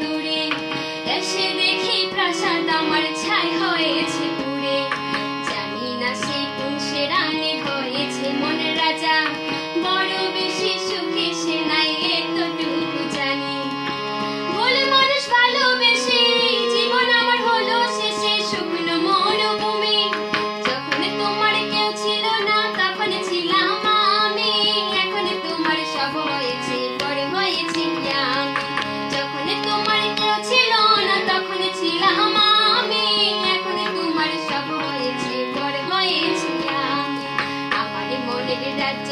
দূরে। এসে দেখি প্রাসাদ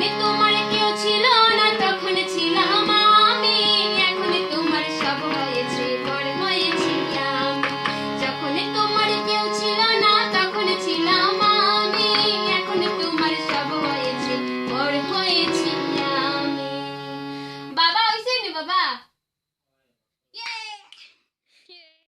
Me toma